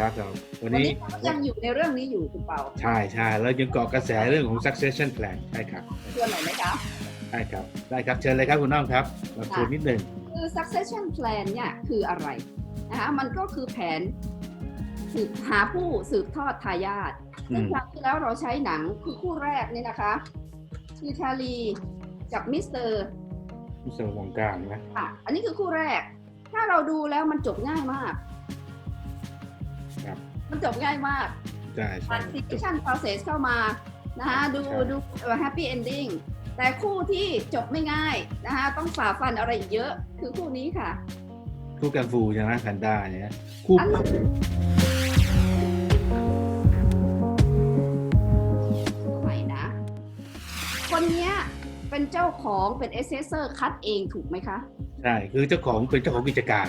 ครับเราวันวันนี้นี้เราก็ยังอยู่ในเรื่องนี้อยู่คุณเปาใช่ใช่แล้วยังเกาะกระแสเรื่องของ succession plan ใช่ครับชวนหน่อยไหมคะ ใช่ครับได้ครับเชิญเลยครับคุณน้องครับมาชวนนิดหนึ่งคือ succession plan เนี่ยคืออะไรนะคะมันก็คือแผนสืบหาผู้สืบทอดทายาทอืซึ่งมครั้งที่แล้วเราใช้หนังคือคู่แรกนี่นะคะคือชาลีกับมิสเตอร์มิสเตอร์วงการนะค่ะอันนี้คือคู่แรก ถ้าเราดูแล้วมันจบง่ายมากครับ มันจบง่ายมากใช่ใช่ transition process เข้ามานะคะดูครับดูเอ่อ happy ending แต่คู่ที่จบไม่ง่ายนะคะต้องฝ่าฟันอะไรอีกเยอะคือคู่นี้ค่ะ คู่กันฟูใช่ไหมแพนด้าเนี่ย คู่อันนั้น ใหม่นะ คนเนี้ยเป็นเจ้าของเป็น assessor คัดเองถูกไหมคะ ใช่ คือเจ้าของเป็นเจ้าของกิจการ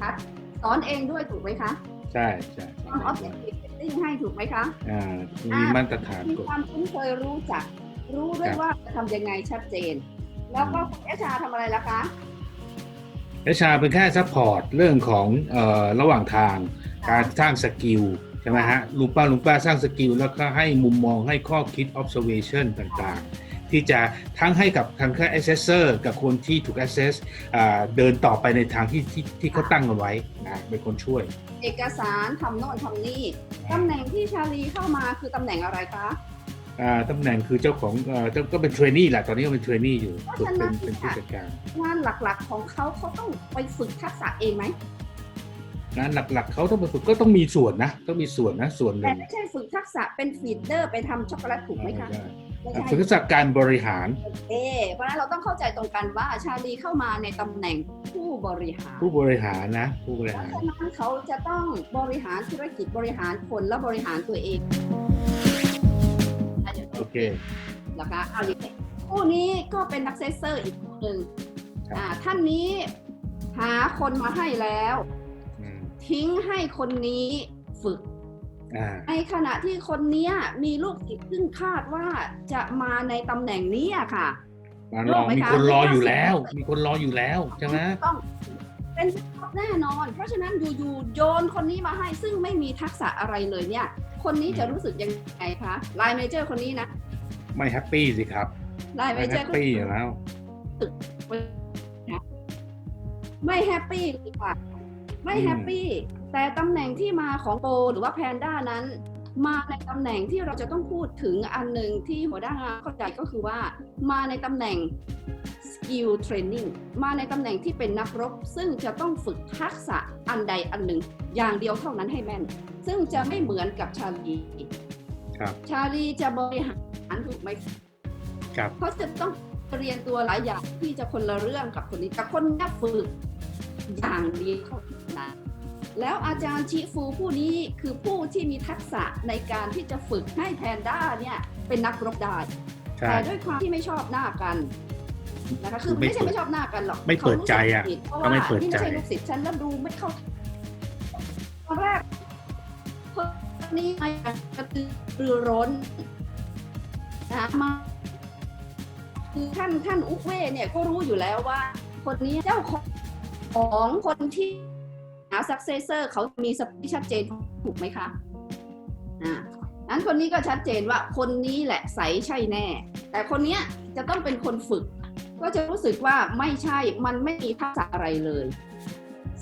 คัดสอนเองด้วยถูกไหมคะ ใช่ใช่ทำ objective setting ให้ถูกไหมคะอ่ามีมาตรฐานมีกฎความคุ้นเคยรู้จัก รู้ด้วยครับว่าจะทำยังไงชัดเจน แล้วก็คุณเอชาทำอะไรล่ะคะเอชาเป็นแค่ซัพพอร์ตเรื่องของเอ่อระหว่างทางการสร้างสกิลใช่ไหมฮะลุงป้าลุงป้าสร้างสกิลแล้วก็ให้มุมมองให้ข้อคิด observation ต่างๆ ที่จะทั้งให้กับทางแค่ assessor กับคนที่ถูก assess อ่าเดินต่อไปในทางที่ที่ที่เขาตั้งเอาไว้นะเป็นคนช่วย เอกสารทำโน่นทำนี่ตำแหน่งที่ชาลีเข้ามาคือตำแหน่งอะไรคะอ่าตำแหน่งคือเจ้าของเอ่อเจ้าก็เป็นเทรนนี่แหละตอนนี้ก็เป็นเทรนนี่อยู่เพราะฝึกฉะเป็นั้นนเป็นผู้จัดการงานหลักๆของเขาเขาต้องไปฝึกทักษะเองไหมงานหลักๆเขาต้องไปฝึกก็ต้องมีส่วนนะต้องมีส่วนนะส่วนหแต่นึ่งไม่ใช่ฝึกทักษะเป็นฟีดเดอร์ไปทำช็อกโกแลตถูกไหมคะใช่ไม่อ่าใช่ ฝึกทักษะการบริหาร เอเพราะฉะนั้นเราต้องเข้าใจตรงกันว่าชาลีเข้ามาในตำแหน่งผู้บริหาร ผู้บริหารนะ ผู้บริเพราะหารฉะนั้นเขาจะต้องบริหารธุรกิจบริหารคนและบริหารตัวเองอันนี้โอเคนะคะเอาอย่างนี้คู่นี้ก็เป็นนักเซสเซอร์อีกคู่หนึ่งครับอ่าท่านนี้หาคนมาให้แล้วอืมทิ้งให้คนนี้ฝึกอ่า ในขณะที่คนเนี้ยมีลูกศิษย์ซึ่งคาดว่าจะมาในตำแหน่งนี้อะค่ะมารอมีคนรออยู่แล้ว มีคนรออยู่แล้วใช่ไหมต้องเป็นแน่นอน เพราะฉะนั้นอยู่ๆโยนคนนี้มาให้ซึ่งไม่มีทักษะอะไรเลยเนี่ย คนนี้จะรู้สึกยังไงคะไลน์เมเจอร์คนนี้นะ ไม่แฮปปี้สิครับไลน์เมไม่เจแฮอร์ปปี้อยู่แล้วไม่แฮปปี้ดีกว่าไม่อืมแฮปปี้ แต่ตำแหน่งที่มาของโปหรือว่าแพนด้านั้น มาในตำแหน่งที่เราจะต้องพูดถึงอันหนึ่งที่หัวหน้างานเข้าใจก็คือว่า มาในตำแหน่ง skill training มาในตำแหน่งที่เป็นนักรบ ซึ่งจะต้องฝึกทักษะอันใดอันหนึ่ง อย่างเดียวเท่านั้นให้แม่น ซึ่งจะไม่เหมือนกับชาลีครับชาลีจะบริหารถูกไหมครับเขาจะต้องเรียนตัวหลายอย่างที่จะคนละเรื่องกับคนนี้แต่คนนี้ฝึกอย่างเดียวเท่านั้น แล้วอาจารย์ชิฟูผู้นี้คือผู้ที่มีทักษะในการที่จะฝึกให้แพนด้าเนี่ยเป็นนักรบได้ใช่แต่ด้วยความที่ไม่ชอบหน้ากันนะคะคือไม่ไม่ใช่เปิดไม่ชอบหน้ากันหรอกไม่เปิดใจอะขารู้สึกผิดเพราะก็ว่าไม่เปิดนี่ใจไม่ใช่ลูกศิษย์ฉันแล้วดูไม่เข้าตอนแรกคนนี้มากระตือรือร้นนะมาคือท่านท่านอุกเว่เนี่ยก็รู้อยู่แล้วว่า คนนี้เจ้าของของคนที่หาซักเซเซอร์เขามีสปีชัดเจนถูกไหมคะอ่านั้นคนนี้ก็ชัดเจนว่าคนนี้แหละใสใช่แน่ แต่คนเนี้ยจะต้องเป็นคนฝึก ก็จะรู้สึกว่าไม่ใช่มันไม่มีทักษะอะไรเลย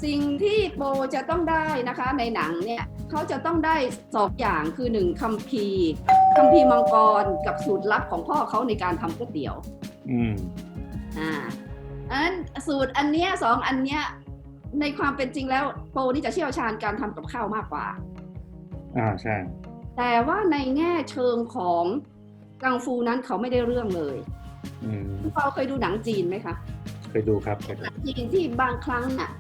สิ่งที่โปจะต้องได้นะคะในหนังเนี่ยเขาจะต้องได้สองอย่างคือหนึ่งคัมภีร์คัมภีร์มังกรกับสูตรลับของพ่อเขาในการทำก๋วยเตี๋ยว อืมอ่าอันนั้นสูตรอันเนี้ยสองอันเนี้ย ในความเป็นจริงแล้วโปนี่จะเชี่ยวชาญการทำกับข้าวมากกว่า อ่าใช่ แต่ว่าในแง่เชิงของกังฟูนั้นเขาไม่ได้เรื่องเลยอืมคุณเปาเคยดูหนังจีนไหมคะ เคยดูครับเคยดูจริงที่บางครั้งน่ะ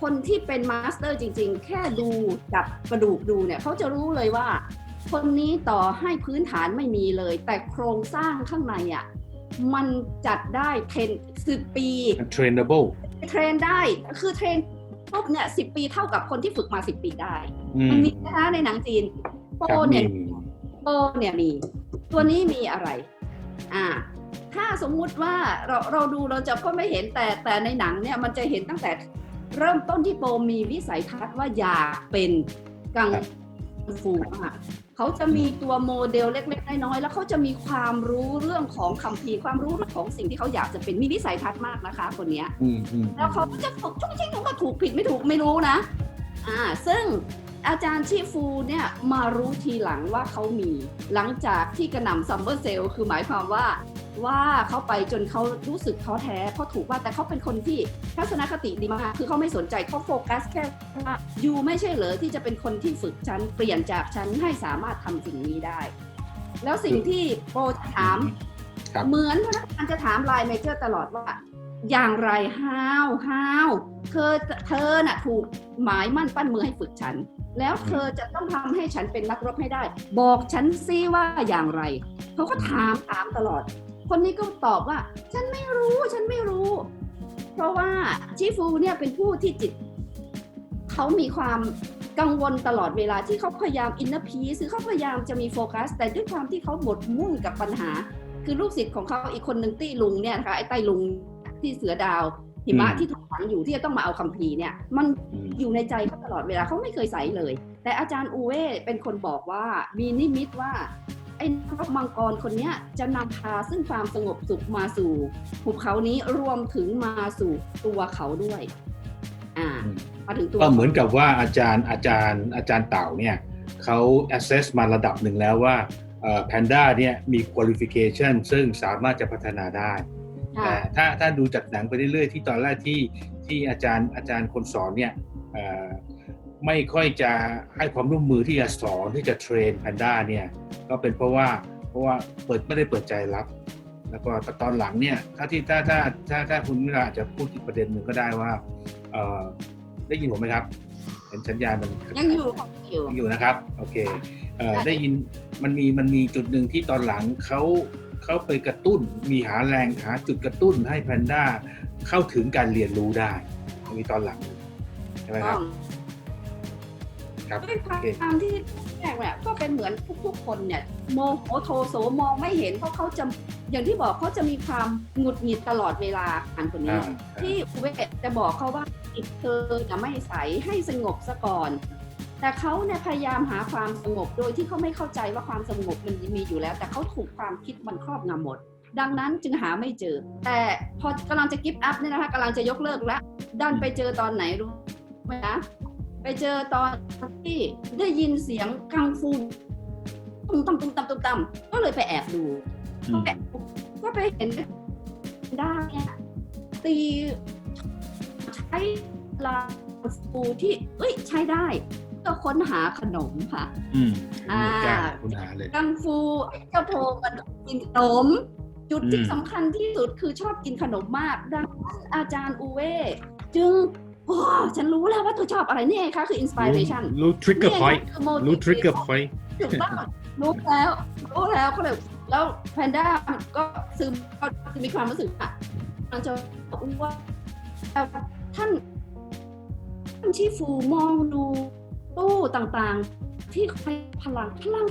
คนที่เป็นมาสเตอร์จริง ๆ แค่ดูจับกระดูกดูเนี่ย เขาจะรู้เลยว่า คนนี้ต่อให้พื้นฐานไม่มีเลย แต่โครงสร้างข้างในอะ มันจัดได้เทรนสิบปีเทรน เบิลเทรนได้คือเทรนปุ๊บเนี่ยสิปีเท่ากับคนที่ฝึกมาสิปีได้อืมมันมีนะคะในหนังจีนโปครับเนี่ยมีโปเนี่ยมี ตัวนี้มีอะไร อ่า ถ้าสมมุติว่าเราเราดูเราจะก็ไม่เห็นแต่แต่ในหนังเนี่ยมันจะเห็นตั้งแต่เริ่มต้นที่โปมีวิสัยทัศน์ว่าอยากเป็นกังครับฟูอะ เขาจะมีตัวโมเดลเล็กๆน้อยๆแล้วเขาจะมีความรู้เรื่องของคัมภีร์ความรู้เรื่องของสิ่งที่เขาอยากจะเป็นมีวิสัยทัศน์มากนะคะ คนเนี้ยอืมอืมแล้วเขาก็จะฝึกชุ่งชิงก็ถูกผิดไม่ถูกไม่รู้นะอ่าซึ่งอาจารย์ชีฟูเนี่ยมารู้ทีหลังว่าเขามี หลังจากที่กระหน่ำซัมเมอร์เซลคือหมายความว่า ว่าเขาไปจนเขารู้สึกท้อแท้เพราะถูกว่าแต่เขาเป็นคนที่ทัศนคติดีมากคือเขาไม่สนใจเขาโฟกัสแค่ว่ายูไม่ใช่เหรอที่จะเป็นคนที่ฝึกฉันเปลี่ยนจากฉันให้สามารถทำสิ่งนี้ได้ แล้วสิ่งที่โปรจะถามครับเหมือนพนักงานจะถามไลน์เมเจอร์ตลอดว่าอย่างไรห้าวห้าวเธอเธอน่ะถูกหมายมั่นปั้นมือให้ฝึกฉัน แล้วเธอจะต้องทำให้ฉันเป็นนักรบให้ได้ บอกฉันซิว่าอย่างไร เขาก็ถามถามตลอด คนนี้ก็ตอบว่า ฉันไม่รู้ฉันไม่รู้ เพราะว่าชิฟูเนี่ยเป็นผู้ที่จิต เขามีความกังวลตลอดเวลาที่เขาพยายามอินเนอร์พีซคือเขาพยายามจะมีโฟกัส แต่ด้วยความที่เขาหมดมุ่งกับปัญหา คือลูกศิษย์ของเขาอีกคนหนึ่งตี้ลุงเนี่ยนะคะไอ้ไต้ลุงที่เสือดาว หิมะอืมที่ถูกฝังอยู่ที่จะต้องมาเอาคัมภีร์เนี่ย มันอืมอยู่ในใจเขาตลอดเวลาเขาไม่เคยใส่เลย แต่อาจารย์อูเว่เป็นคนบอกว่ามีนิมิตว่า ไอ้นกมังกรคนเนี้ยจะนำพาซึ่งความสงบสุขมาสู่ภูเขานี้รวมถึงมาสู่ตัวเขาด้วยอ่าอืมมาถึงตัวก็เหมือนกับว่าอาจารย์อาจารย์อาจารย์เต่าเนี่ยเขา assess มาระดับหนึ่งแล้วว่าแพนด้าเนี่ยมี qualification ซึ่งสามารถจะพัฒนาได้ค่ะแต่ถ้าถ้าดูจากหนังไปเรื่อยๆ ที่ตอนแรกที่ที่อาจารย์อาจารย์คนสอนเนี่ยเอ่อ ไม่ค่อยจะให้ความร่วมมือที่จะสอนที่จะเทรนแพนด้าเนี่ยก็เป็นเพราะว่าเพราะว่าเปิดไม่ได้เปิดใจรับ แล้วก็ตอนหลังเนี่ยถ้าที่ถ้าถ้าถ้าถ้าคุณวิราอาจจะพูดอีกประเด็นหนึ่งก็ได้ว่าเอ่อได้ยินผมไหมครับเห็นสัญญาณมันยังอยู่อยู่ยังอยู่นะครับโอเคเอ่อได้ได้ยินมันมีมันมีจุดหนึ่งที่ตอนหลังเขาเขาไปกระตุ้นมีหาแรงหาจุดกระตุ้นให้แพนด้าเข้าถึงการเรียนรู้ได้มีตอนหลังใช่ไหมคต้รัอบง ครับด้วยควาโอเคมที่แรกเนี่ยก็เป็นเหมือนทุกๆคนเนี่ยโมโหโทโสมองไม่เห็นเพราะเขาจะอย่างที่บอกเขาจะมีความหงุดหงิดตลอดเวลาอันคนนี้อ่าที่อุเวศจะบอกเขาว่าจิตเธอจะไม่ใสให้สงบซะก่อน แต่เขาเนี่ยพยายามหาความสงบโดยที่เขาไม่เข้าใจว่าความสงบมันมีอยู่แล้ว แต่เขาถูกความคิดมันครอบงำหมดดังนั้นจึงหาไม่เจอ แต่พอกำลังจะกิฟต์อัพเนี่ยนะคะกำลังจะยกเลิกแล้วดันไปเจอตอนไหนรู้ไหมนะ ไปเจอตอนที่ได้ยินเสียงกังฟูตุ้มตั้มตุ้มตั้มตุ้มตั้มก็เลยไปแอบดูอืมก็ไปเห็นได้เนี่ยตีใช้ลาฟูที่เอ้ยใช้ได้ก็ค้นหาขนมค่ะอืมอ่ากล้าคุณหาเลยกังฟูเจ้าโพมันกินขนม จุดที่อืมสำคัญที่สุดคือชอบกินขนมมาก ดังนั้นอาจารย์อูเว่จึง โอ้ฉันรู้แล้วว่าเธอชอบอะไรนี่ไงคะคืออินสปิเรชันรู้ trigger point รู้ trigger point ถูกต้องรู้แล้วรู้แล้วก็เลยแล้วแพนด้าก็ซึมก็มีความรู้สึกว่ามันจะว่าท่านท่านชีฟูมองดูตู้ต่างๆ ที่ใช้พลังพลัง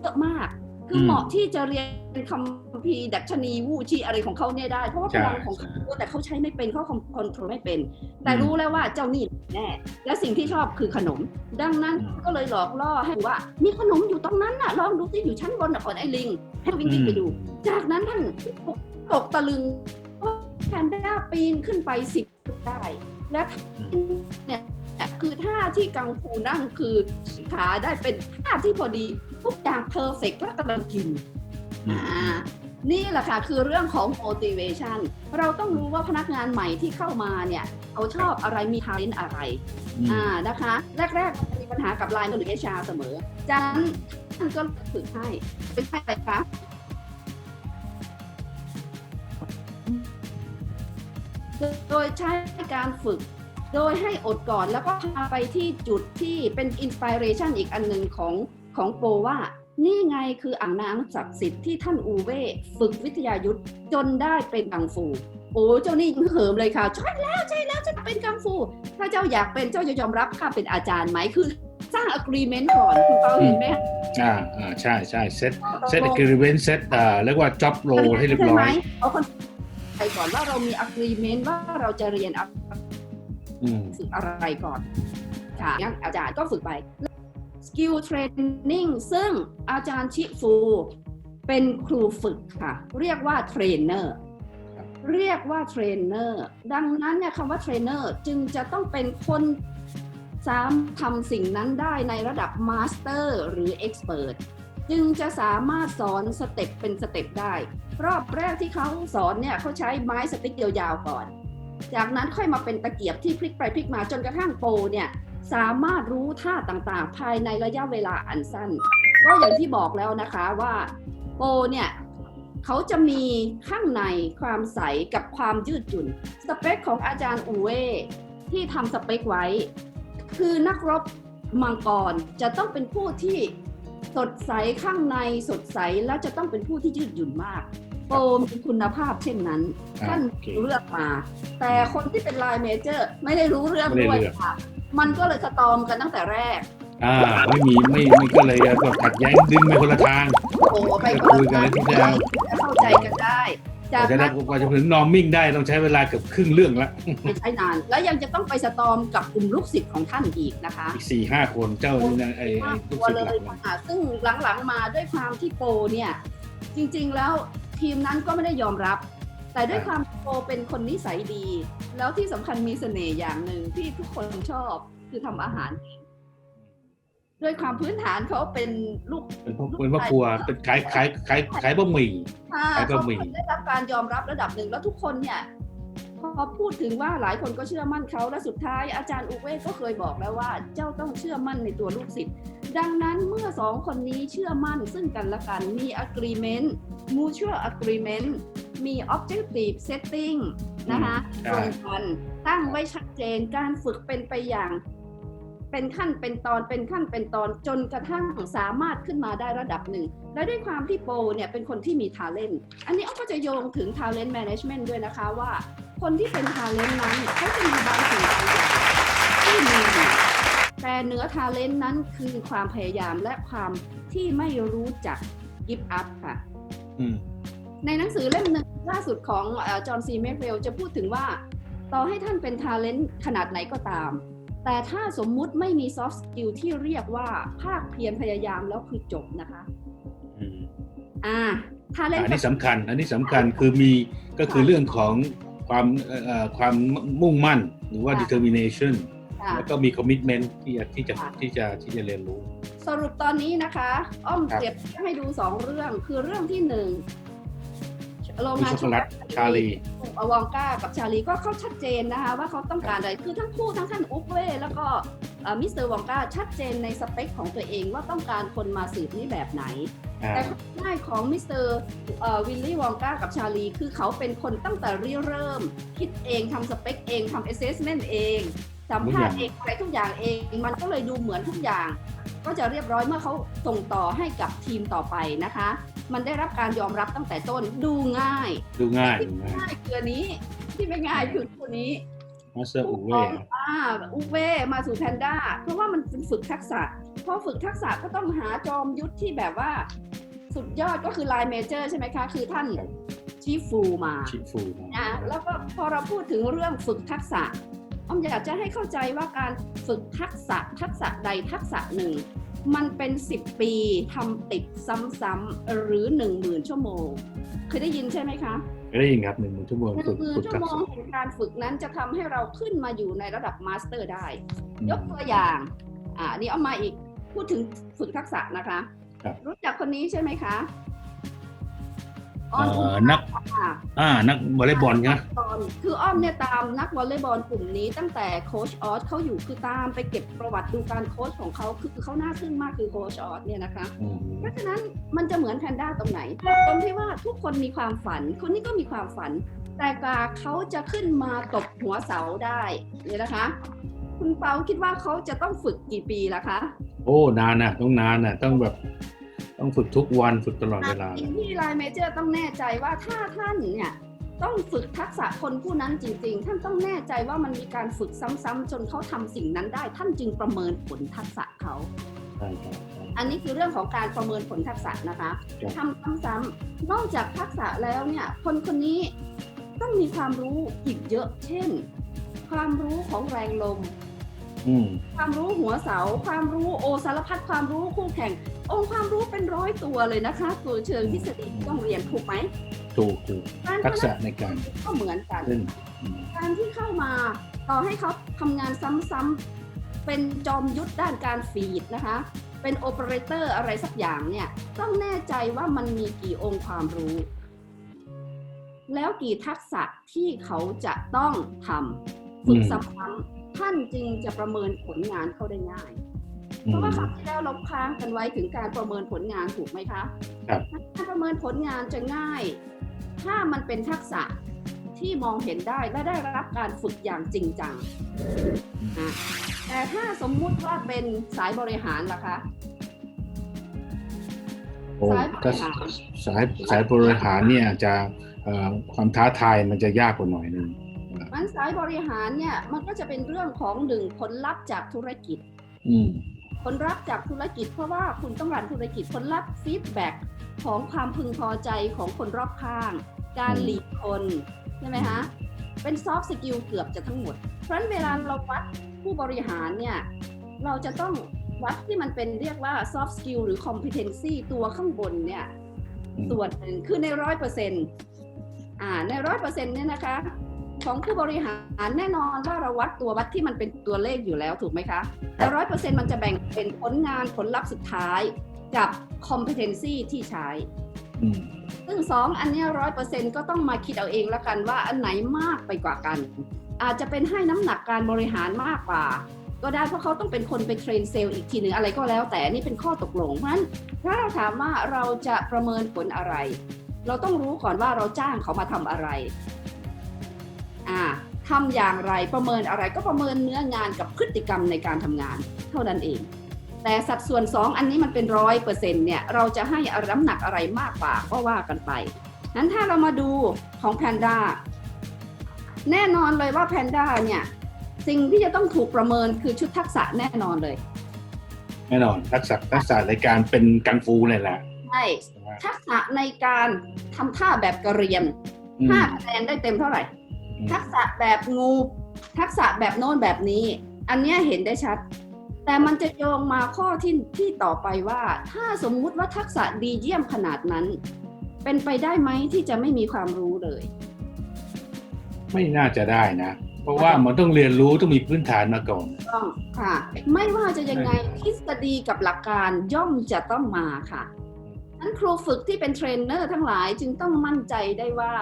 เยอะมาก คือมเหมาะที่จะเรียนคัมภีร์ดัชนีวูชีอะไรของเขาเนี่ยได้ เพราะว่าพใช่ลังของเขาเยอะแต่เขาใช้ไม่เป็นเขาคอนโทรลไม่เป็น แต่อืมรู้แล้วว่าเจ้านี่แน่และสิ่งที่ชอบคือขนม ดังนั้นอืมก็เลยหลอกล่อให้ดูว่า มีขนมอยู่ตรงนั้นน่ะลองดูที่อยู่ชั้นบนน่ะของไอ้ลิงให้วิ่งวิ่งไปดู จากนั้นท่านตกตะลึงว่าแพนด้าปีนขึ้นไปสิบได้ และเนี่ยคือท่าที่กังฟูนั่งคือขาได้เป็นท่าที่พอดี ทุกอย่างเพอร์เฟกต์และกำลังกินอืมอ่านี่แหละค่ะคือเรื่องของ motivation เราต้องรู้ว่าพนักงานใหม่ที่เข้ามาเนี่ยเขาชอบอะไรมี talent อะไรอืมอ่านะคะ แรกๆมีปัญหากับไลน์หรือ HR เสมอจากนั้นท่านก็ฝึกให้เป็นให้อะไรคะโดยใช้การฝึก โดยให้อดก่อนแล้วก็พาไปที่จุดที่เป็นอินสปิเรชันอีกอันหนึ่งของ ของโปว่านี่ไงคืออ่างน้ำศักดิ์สิทธิ์ที่ท่านอูเว่ฝึกวิทยายุทธจนได้เป็นกังฟู โอ้เจ้านี่ยิ้มเหิมเลยค่ะใช่แล้วใช่แล้วจะเป็นกังฟู ถ้าเจ้าอยากเป็นเจ้าจะยอมรับข้าเป็นอาจารย์ไหมคือสร้าง agreement ก่อนคุณเปาเห็นไหมคะอ่าอ่าใช่ใช่เซตเซต agreement เซตอ่าเรียกว่า job role ให้เรียบร้อยใช่ไหมเอาคนไปก่อนว่าเรามี agreement ว่าเราจะเรียนอะอืมฝึกอะไรก่อนค่ะงั้นอาจารย์ก็ฝึกไป skill training ซึ่งอาจารย์ชิฟูเป็นครูฝึกค่ะ เรียกว่าเทรนเนอร์เรียกว่าเทรนเนอร์ดังนั้นเนี่ยคำว่าเทรนเนอร์จึงจะต้องเป็นคนสามทำสิ่งนั้นได้ในระดับมาสเตอร์หรือเอ็กซ์เพรสจึงจะสามารถสอนสเต็ปเป็นสเต็ปได้ รอบแรกที่เขาสอนเนี่ยเขาใช้ไม้สติ๊กยาวๆก่อน จากนั้นค่อยมาเป็นตะเกียบที่พลิกไปพลิกมาจนกระทั่งโปเนี่ย สามารถรู้ท่าต่างๆ ภายในระยะเวลาอันสั้น ก็อย่างที่บอกแล้วนะคะว่าโปรเนี่ยเขาจะมีข้างในความใสกับความยืดหยุ่น สเปคของอาจารย์อูเว่ที่ทำสเปคไว้ คือนักรบมังกรจะต้องเป็นผู้ที่สดใสข้างในสดใสและจะต้องเป็นผู้ที่ยืดหยุ่นมากโปรมีคุณภาพเช่นนั้นอ่าท่านโอเคเลือกมา แต่คนที่เป็นไลน์เมเจอร์ ไม่ได้รู้เรื่องไม่ได้ด้วยเลือกค่ะ มันก็เลยสตอมกันตั้งแต่แรก อ่าไม่มีไม่ไม่ก็เลยแบบขัดแย้งดึงไปคนละทาง โอ้ไปจะคุยกันคนแล้วละที่ทางแล้วจะเข้าใจกันได้จากกว่าจะได้นั้นกว่าจะถึงนอร์มิ่งได้ต้องใช้เวลาเกือบครึ่งเรื่องละไม่ใช่นาน แล้วยังจะต้องไปสตอมกับกลุ่มลูกศิษย์ของท่านอีกนะคะ อีกสี่ห้าคนเจ้านี่นะไอ้ไอ้มากลูกตัวศิษย์เลหลัยกมันค่ะซึ่งหลังๆมาด้วยความที่โปรเนี่ย จริงๆแล้วทีมนั้นก็ไม่ได้ยอมรับ แต่ด้วยความที่โปรเป็นคนนิสัยดี แล้วที่สำคัญมีเสน่ห์อย่างหนึ่งที่ทุกคนชอบคือทำอาหารเองด้วยความพื้นฐานเขาเป็นลูกเป็นพ่อเป็นพ่อครัวเป็นขายขายขายขายบะหมี่ค่ะขายบะเขาหมี่ได้รับการยอมรับระดับหนึ่งแล้วทุกคนเนี่ย พอพูดถึงว่าหลายคนก็เชื่อมั่นเขาและสุดท้ายอาจารย์อุเว่ก็เคยบอกแล้วว่า เจ้าต้องเชื่อมั่นในตัวลูกศิษย์ดังนั้นเมื่อสองคนนี้เชื่อมั่นซึ่งกันและกันมี agreement mutual agreement มี objective setting นะคะตรงกันตั้งไว้ชัดเจนการฝึกเป็นไปอย่าง เป็นขั้นเป็นตอนเป็นขั้นเป็นตอนจนกระทั่งสามารถขึ้นมาได้ระดับหนึ่ง และด้วยความที่โปรเนี่ยเป็นคนที่มี talent อันนี้อ้อก็จะโยงถึง talent management ด้วยนะคะว่า คนที่เป็น talent นั้นเขาจะมีบางสิ่งบางอย่างที่มีอยู่แต่เหนือ talent นั้นคือความพยายามและความที่ไม่รู้จัก give up ค่ะอืมในหนังสือเล่มหนึ่งล่าสุดของจอห์นซีเมฟเวลจะพูดถึงว่า ต่อให้ท่านเป็น talent ขนาดไหนก็ตาม แต่ถ้าสมมุติไม่มี soft skill ที่เรียกว่าภาคเพียรพยายามแล้วคือจบนะคะอืมอ่า talent อันนี้สำคัญ อันนี้สำคัญคือมีก็คือเรื่องของ ความเอ่อเอ่อความมุ่งมั่นหรือว่าค่ะ determination ค่ะแล้วก็มี commitment ที่จะที่จะค่ะที่จะที่จะเรียนรู้ สรุปตอนนี้นะคะ อ้อมครับเก็บให้ดูสองเรื่องคือเรื่องที่หนึ่ง โรงมีงานช็อกโกแลตชาลีอวองก้ากับชาลีก็เขาชัดเจนนะคะว่าเขาต้องการอะไรคือทั้งคู่ทั้งท่านอุกเว่แล้วก็เอ่อมิสเตอร์วองก้าชัดเจนในสเปคของตัวเองว่าต้องการคนมาสืบนี้แบบไหนอ่าแต่ความง่ายของมิสเตอร์วิลลี่วองกากับชาลี คือเขาเป็นคนตั้งแต่ริเริ่ม คิดเองทำสเปคเองทำ assessment เองสัมภาษณ์เองอะไรทุกอย่างเอง มันก็เลยดูเหมือนทุกอย่าง ก็จะเรียบร้อยเมื่อเขาส่งต่อให้กับทีมต่อไปนะคะ มันได้รับการยอมรับตั้งแต่ต้นดูง่าย ดูง่ายดูง่ายง่ายคืออันนี้ที่ไม่ง่ายคือตัวนี้มาสเตอร์อูเว่อ่าอุเว่มาสู่แพนด้าเพราะว่ามันเป็นฝึกทักษะพอฝึกทักษะก็ต้องหาจอมยุทธที่แบบว่า สุดยอดก็คือไลน์เมเจอร์ใช่ไหมคะ คือท่านชีฟูมาชิฟูนะแล้วก็พอเราพูดถึงเรื่องฝึกทักษะอ้อ มอยากจะให้เข้าใจว่าการฝึกทักษะทักษะใดทักษะหนึ่ง มันเป็น 10 ปีทำติดซ้ำๆหรือ 10,000 ชั่วโมง เคยได้ยินใช่ไหมคะได้ยินครับหนึ่งหมื่นชั่วโมงหนึ่ฝึงกหมื่นฝึกชั่ทัวกโมษะงแห่งการฝึกนั้นจะทำให้เราขึ้นมาอยู่ในระดับมาสเตอร์ได้อืมยกตัวอย่างอ่าอันนี้เอามาอีกพูดถึงฝึกทักษะนะคะครับรู้จักคนนี้ใช่ไหมคะอ เอ่อนอุอนักค่ะอ่านักวอลเลย์บอลนะบอลคืออ้อมเนี่ยตามนักวอลเลย์บอลกลุ่มนี้ ตั้งแต่โค้ชออสเขาอยู่คือตามไปเก็บประวัติดูการโค้ชของเขาคือเขาน่าทึ่งมากคือโค้ชออสเนี่ยนะคะ อืมเพราะฉะนั้นมันจะเหมือนแพนด้าตรงไหน ตรงที่ว่าทุกคนมีความฝัน คนนี้ก็มีความฝัน แต่กว่าเขาจะขึ้นมาตบหัวเสาได้เนี่ยนะคะ คุณเปาคิดว่าเขาจะต้องฝึกกี่ปีล่ะคะ โอ้นานน่ะต้องนานน่ะต้องแบบ ต้องฝึกทุกวันฝึกตลอดเวลาสิ่งที่ไลน์เมเจอร์ต้องแน่ใจว่าถ้าท่านเนี่ยต้องฝึกทักษะคนผู้นั้นจริง ๆ ท่านต้องแน่ใจว่ามันมีการฝึกซ้ำๆจนเขาทำสิ่งนั้นได้ ท่านจึงประเมินผลทักษะเขาใช่ครับใช่อันนี้คือเรื่องของการประเมินผลทักษะนะคะครับทำซ้ำๆนอกจากทักษะแล้วเนี่ยคนคนนี้ต้องมีความรู้อีกเยอะ เช่น ความรู้ของแรงลมคอืมความรู้หัวเสา ความรู้โอสารพัดความรู้คู่แข่ง องค์ความรู้เป็นร้อยตัวเลยนะคะตัวเชิงทฤษฎีที่ต้องเรียนถูกไหมถูกถูกการทักษะในการก็เหมือนกันเล่นอืมการที่เข้ามาต่อให้เขาทำงานซ้ำๆเป็นจอมยุทธด้านการฟีดนะคะ เป็นโอเปอเรเตอร์อะไรสักอย่างเนี่ย ต้องแน่ใจว่ามันมีกี่องค์ความรู้ แล้วกี่ทักษะที่เขาจะต้องทำฝึกซ้ำๆท่านจึงจะประเมินผลงานเขาได้ง่าย เพราะว่าครั้งที่แล้วเราค้างกันไว้ถึงการประเมินผลงานถูกไหมคะครับการประเมินผลงานจะง่าย ถ้ามันเป็นทักษะที่มองเห็นได้และได้รับการฝึกอย่างจริงจังนะแต่ถ้าสมมุติว่าเป็นสายบริหารล่ะคะโอ้สายบถ้าริหารสายสายบริหารเนี่ยจะเอ่อความท้าทายมันจะยากกว่าหน่อยนึงมันสายบริหารเนี่ยมันก็จะเป็นเรื่องของหนึ่งผลลัพธ์จากธุรกิจอืม ผลลัพธ์จากธุรกิจเพราะว่าคุณต้องรันธุรกิจผลลัพธ์ฟีดแบ็กของความพึงพอใจของคนรอบข้าง การหลีกคนใช่ไหมคะเป็นซอฟต์สกิลเกือบจะทั้งหมด เพราะฉะนั้นเวลาเราวัดผู้บริหารเนี่ยเราจะต้องวัดที่มันเป็นเรียกว่า soft skill หรือ competency ตัวข้างบนเนี่ยส่วนหนึ่งคือในร้อยเปอร์เซ็นต์อ่าในร้อยเปอร์เซ็นต์เนี่ยนะคะ ของผู้บริหารแน่นอนว่าเราวัดตัววัดที่มันเป็นตัวเลขอยู่แล้วถูกไหมคะ แต่ร้อยเปอร์เซ็นต์มันจะแบ่งเป็นผลงานผลลัพธ์สุดท้ายกับ competency ที่ใช้อืมซึ่งสองอันเนี้ร้อยเปอร์เซ็นต์ก็ต้องมาคิดเอาเองแล้วกันว่าอันไหนมากไปกว่ากัน อาจจะเป็นให้น้ำหนักการบริหารมากกว่า ก็ได้เพราะเขาต้องเป็นคนไปเทรนเซลล์อีกทีหนึ่งอะไรก็แล้ว แต่อันนี่เป็นข้อตกลงเพราะฉะนั้นถ้าเราถามว่าเราจะประเมินผลอะไร เราต้องรู้ก่อนว่าเราจ้างเขามาทำอะไร อ่าทำอย่างไรประเมินอะไรก็ประเมินเนื้องานกับพฤติกรรมในการทำงานเท่านั้นเอง แต่สัดส่วน 2 อันนี้มันเป็นร้อยเปอร์เซ็นต์เนี่ยเราจะให้น้ำหนักอะไรมากกว่าก็ว่ากันไปนั้นถ้าเรามาดูของแพนด้าแน่นอนเลยว่าแพนด้าเนี่ยสิ่งที่จะต้องถูกประเมินคือชุดทักษะแน่นอนเลย แน่นอนทักษะทักษะในการเป็นกังฟูเลยแหละใช่ทักษะในการทำท่าแบบกระเรียนอืมห้าคะแนนได้เต็มเท่าไหร่อืม ทักษะแบบงู ทักษะแบบโน้นแบบนี้ อันเนี้ยเห็นได้ชัด แต่มันจะโยงมาข้อที่ที่ต่อไปว่า ถ้าสมมุติว่าทักษะดีเยี่ยมขนาดนั้น เป็นไปได้ไหมที่จะไม่มีความรู้เลย ไม่น่าจะได้นะ เพราะว่ามันต้องเรียนรู้ต้องมีพื้นฐานมาก่อนต้องค่ะ ไม่ว่าจะยังไงทฤษฎีกับหลักการย่อมจะต้องมาค่ะนั้นครูฝึกที่เป็นเทรนเนอร์ทั้งหลายจึงต้องมั่นใจได้ว่า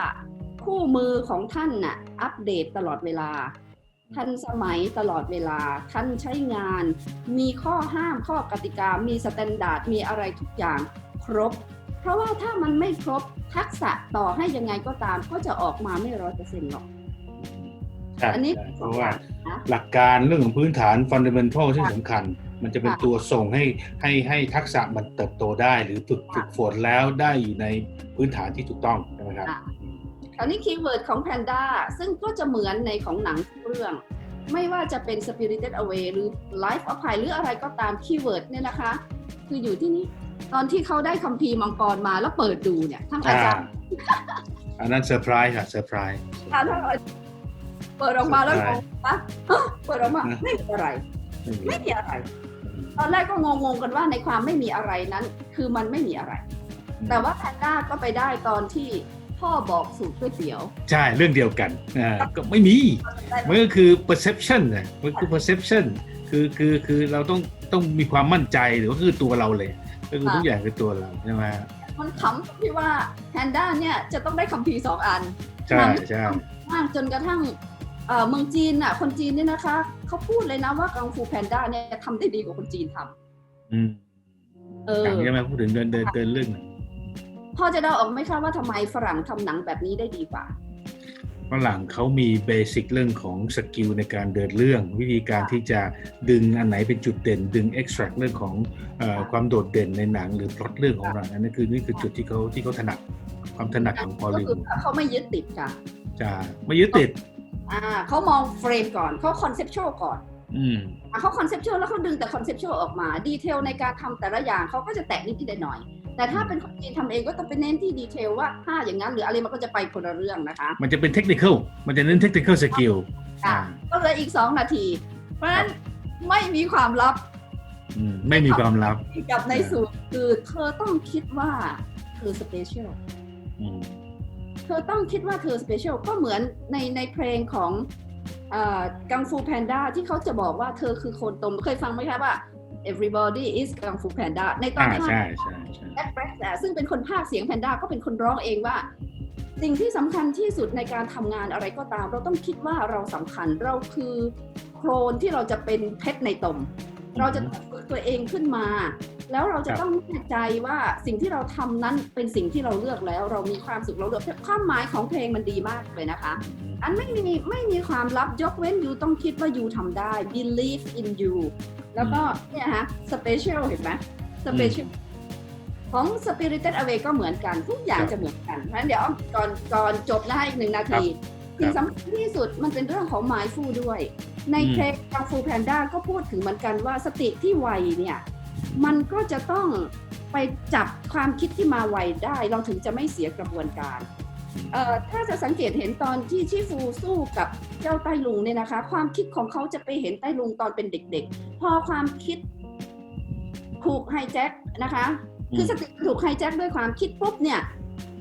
คู่มือของท่านน่ะอัปเดตตลอดเวลา ทันสมัยตลอดเวลาทันใช้งาน มีข้อห้ามข้อกติกา มีสแตนดาร์ดมีอะไรทุกอย่างครบ เพราะว่าถ้ามันไม่ครบทักษะต่อให้ยังไงก็ตามก็จะออกมาไม่ร้อยเปอร์เซ็นต์หรอกใช่อันนี้ใช่เพราะว่านะหลักการเรื่องของพื้นฐานฟันเดเมนทัลที่สำคัญ มันจะเป็นค่ะตัวส่งให้ให้ให้ทักษะมันเติบโตได้ หรือฝึกฝึกฝนแล้วได้อยู่ในพื้นฐานที่ถูกต้องใช่ไหมครับ ค่ะคราวนี้คีย์เวิร์ดของ Panda ซึ่งก็จะเหมือนในของหนังทุกเรื่อง ไม่ว่าจะเป็น Spirited Away หรือ Life of Pi หรืออะไรก็ตามคีย์เวิร์ดเนี่ยนะคะ คืออยู่ที่นี่ตอนที่เขาได้คัมภีร์มังกรมาแล้วเปิดดูเนี่ยทั้งอาอ่าจารย์อันนั้นเซอร์ไพรส์ค่ะเซอร์ไพรส์ทั้งอาเปิดออกมาแล้วงงปะฮะเปิดออกมานะไม่มีอะไรไม่มีไม่มีอะไร ตอนแรกก็งงๆกันว่าในความไม่มีอะไรนั้น คือมันไม่มีอะไร แต่ว่าแพนด้าก็ไปได้ตอนที่ พ่อบอกสูตรก๋วยเตี๋ยว ใช่เรื่องเดียวกันอ่าก็ไม่มีมันก็คือ perception นะมันคือ perception คือคือคือเราต้องต้องมีความมั่นใจหรือว่าคือตัวเราเลย ก็คือทุกอย่างคือตัวเราใช่ไหมมันขำตรงที่ว่าแพนด้าเนี่ยจะต้องได้คัมภีร์สองอันใช่ใช่มากจนกระทั่งเอ่อเมืองจีนน่ะคนจีนเนี่ยนะคะเขาพูดเลยนะว่ากังฟูแพนด้าเนี่ยทำได้ดีกว่าคนจีนทำอืมเอออย่างนี้ไหมพูดถึงเดินเดินเดินเรื่องหนัง พอจะเดาออกไหมคะว่าทำไมฝรั่งทำหนังแบบนี้ได้ดีกว่าฝรั่งเขามีเบสิกเรื่องของสกิลในการเดินเรื่อง วิธีการที่จะดึงอันไหนเป็นจุดเด่น ดึง extract เรื่องของเออความโดดเด่นในหนังหรือพล็อตเรื่องของหนังอันนั้นคือนี่คือจุดที่เขาที่เขาถนัดความถนัดของพอก็ลิวคือเขาไม่ยึดติดค่ะจะไม่ยึดติดอ่าเขามองเฟรมก่อนเขาคอนเซปชวลก่อนอืมอะเขาคอนเซปชวลแล้วเขาดึงแต่คอนเซปชวลออกมาดีเทลในการทำแต่ละอย่างเขาก็จะแตะนิดๆหน่อยๆ แต่ถ้าเป็นคนจีนทำเองก็ต้องไปเน้นที่ดีเทลว่าถ้าอย่างนั้นหรืออะไรมันก็จะไปคนละเรื่องนะคะ มันจะเป็นเทคนิคอลมันจะเน้นเทคนิคอลสกิลค่ะก็เหลืออีก 2 นาที เพราะฉะนั้นไม่มีความลับอืมไม่มีความลับกับในสูตรคือเธอต้องคิดว่าเธอสเปเชียลอืมเธอต้องคิดว่าเธอสเปเชียลก็เหมือนในในเพลงของกังฟูแพนด้าที่เขาจะบอกว่าเธอคือคนตมเคยฟังไหมคะว่า everybody is กังฟูแพนด้าในตอนอ่าภาคใช่ใช่ใช่แอดแบล็กซึ่งเป็นคนภาคเสียงแพนด้าก็เป็นคนร้องเองว่า สิ่งที่สำคัญที่สุดในการทำงานอะไรก็ตาม เราต้องคิดว่าเราสำคัญเราคือโคลนที่เราจะเป็นเพชรในตม เราจะต้องฝึกตัวเองขึ้นมา แล้วเราจะครับต้องแน่ใจว่าสิ่งที่เราทำนั้นเป็นสิ่งที่เราเลือกแล้ว เรามีความสุขเราเลือกความหมายของเพลงมันดีมากเลยนะคะอืมอันไม่มีไม่มีความลับยกเว้นยูต้องคิดว่ายูทำได้ believe in you แล้วก็เนี่ยฮะ special เห็นไหม special ของ spirited away ก็เหมือนกัน ทุกอย่างครับจะเหมือนกันเพราะฉะนั้นเดี๋ยวอ้อมก่อนก่อนจบนะคะอีกหนึ่งนาทีครับ สิ่งสำคัญที่สุดมันเป็นเรื่องของ mindful ด้วย ในอืมเพลง Kung Fu Panda ก็พูดถึงเหมือนกันว่าสติที่ไวเนี่ยมันก็จะต้องไปจับความคิดที่มาไวได้ เราถึงจะไม่เสียกระบวนการเอ่อถ้าจะสังเกตเห็นตอนที่ที่ฟูสู้กับเจ้าไต้ลุงเนี่ยนะคะ ความคิดของเขาจะไปเห็นไต้ลุงตอนเป็นเด็กๆ พอความคิดถูกไฮแจ็คนะคะ คือสติถูกไฮแจ็คด้วยความคิดปุ๊บเนี่ย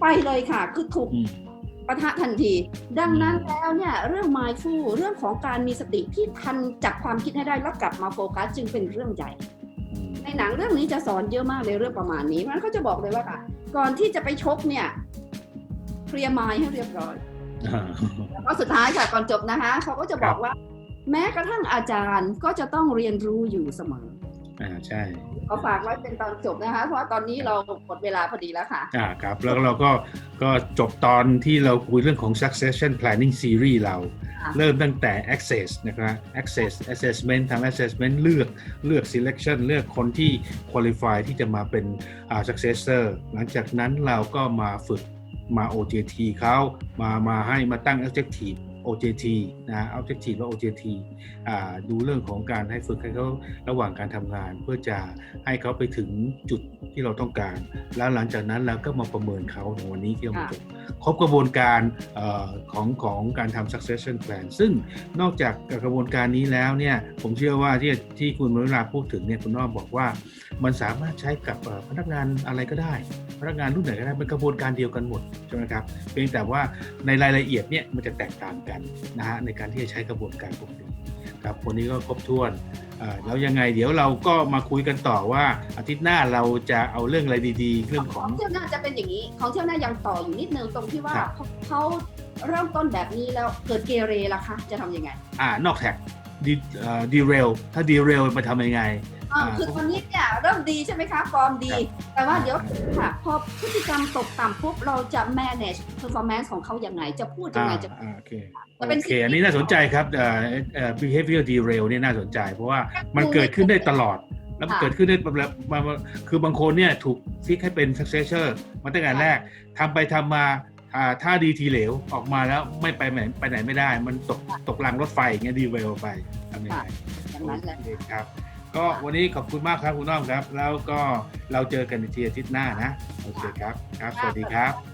ไปเลยค่ะ คือถูกอืม ปะทะทันที ดังนั้นอืมแล้วเนี่ยเรื่อง mindful เรื่องของการมีสติที่ทันจับความคิดให้ได้แล้วกลับมาโฟกัสจึงเป็นเรื่องใหญ่อืมในหนังเรื่องนี้จะสอนเยอะมากในเรื่องประมาณนี้เพราะฉะนั้นเขาจะบอกเลยว่าค่ะก่อนที่จะไปชกเนี่ยเคลียร์มายให้เรียบร้อยอ่าแล้วก็สุดท้ายค่ะก่อนจบนะคะเขาก็จะบอกว่า แม้กระทั่งอาจารย์ก็จะต้องเรียนรู้อยู่เสมอ อ่าใช่เขาฝากไว้เป็นตอนจบนะคะ เพราะว่าตอนนี้เราหมดเวลาพอดีแล้วค่ะอ่าครับ แล้วเราก็ก็จบตอนที่เราคุยเรื่องของ succession planning series เราค่ะเริ่มตั้งแต่ access นะครับ access assessment ทำ assessment เลือกเลือก selection เลือกคนที่ qualify ที่จะมาเป็นอ่า successor หลังจากนั้นเราก็มาฝึกมา OJT เขามามาให้มาตั้ง objective OJT นะ objective และ OJT อ่าดูเรื่องของการให้ฝึกให้เขาระหว่างการทำงาน เพื่อจะให้เขาไปถึงจุดที่เราต้องการ แล้วหลังจากนั้นเราก็มาประเมินเขาในวันนี้ที่เรามาจบครบกระบวนการเออของของการทำ succession plan ซึ่งนอกจากกระบวนการนี้แล้วเนี่ยผมเชื่อว่าที่ที่คุณมรุลาพูดถึงเนี่ยคุณน้อมบอกว่า มันสามารถใช้กับเอ่อพนักงานอะไรก็ได้ พนักงานรุ่นไหนก็ได้เป็นกระบวนการเดียวกันหมดใช่ไหมครับเพียงแต่ว่าในรายละเอียดเนี่ยมันจะแตกต่างกันนะฮะในการที่จะใช้กระบวนการพวกนี้ครับวันนี้ก็ครบถ้วนเอ่อแล้วยังไงเดี๋ยวเราก็มาคุยกันต่อว่าอาทิตย์หน้าเราจะเอาเรื่องอะไรดีๆ เรื่องของเที่ยวหน้าจะเป็นอย่างนี้ ของเที่ยวหน้ายังต่ออยู่นิดนึงตรงที่ว่าครับเขาเขาเริ่มต้นแบบนี้แล้วเกิดเกเรล่ะคะจะทำยังไง อ่านอกแท็ก ดีเอ่อดีเรลถ้าดีเรลมาทำยังไงอ่าอ่าคือตอนนี้เนี่ยเริ่มดีใช่ไหมคะ ฟอร์มดีครับแต่ว่าเดี๋ยวค่ะ พอพฤติกรรมตกต่ำปุ๊บ เราจะ manage performance ของเขายังไงจะพูดยังไงจะ อ่าโอเคจะเป็นโอเคอันนี้น่าสนใจครับเอ่อเอ่อ behavior derail เนี่ยน่าสนใจ เพราะว่ามันเกิดขึ้นได้ตลอด แล้วมันค่ะเกิดขึ้นได้แบบมามาคือบางคนเนี่ยถูกฟิกให้เป็น successor มาตั้งแต่แรกทำไปทำมาอ่า ถ้าดีทีเหลวออกมาแล้วไม่ไปไหนไปไหนไม่ได้ มันตกตกรางรถไฟอย่างเงี้ยดีเวลไปทำยังไงอย่างนั้นแหละโอเคครับ ก็วันนี้ขอบคุณมากครับคุณน้อมครับ แล้วก็เราเจอกันในทีอาทิตย์หน้านะโอเคครับครับ สวัสดีครับ